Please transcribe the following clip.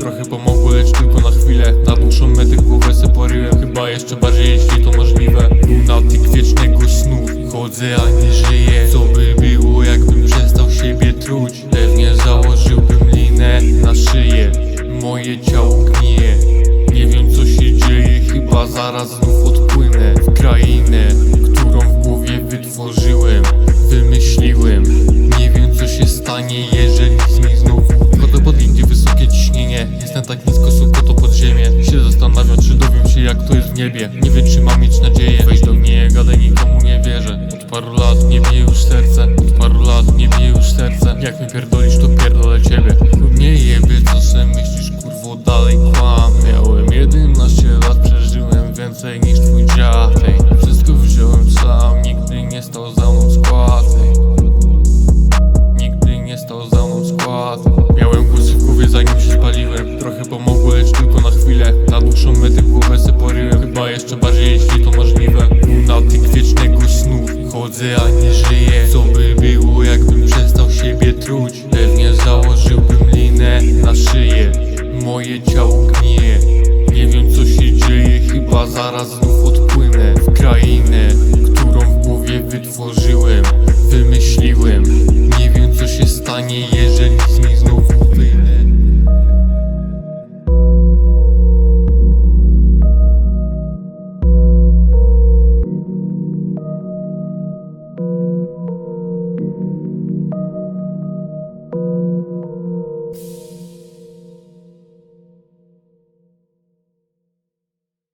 Trochę pomogło, lecz tylko na chwilę. Na dłuższą metę głowę se poryłem Chyba jeszcze bardziej, jeśli to możliwe. Lunatyk wiecznego snu. Chodzę, a nie żyję. Co by zaraz znów odpłynę W krainę, którą w głowie wytworzyłem Wymyśliłem. Nie wiem co się stanie Jeżeli z niej znowu Chodzę pod linki wysokie ciśnienie. Jestem tak nisko, suko to pod ziemię. Się zastanawiam czy dowiem się jak to jest w niebie. Nie wiem czy mam mieć nadzieję. Weź do mnie, gadaj nikomu nie wierzę. Od paru lat nie bije już serce. Od paru lat nie bije już serce. Jak mi pierdolisz to pierdolę ciebie trochę pomogło, tylko na chwilę. Na dłuższą metę głowę se poryłem Chyba jeszcze bardziej, jeśli to możliwe. Lunatyk wiecznego snu Chodzę, a nie żyję. Co by było, jakbym przestał siebie truć? Pewnie założyłbym linę na szyję. Moje ciało gnije Nie wiem co się dzieje, chyba zaraz znów odpłynę W krainę, którą w głowie wytworzyłem Wymyśliłem. Nie wiem co się stanie,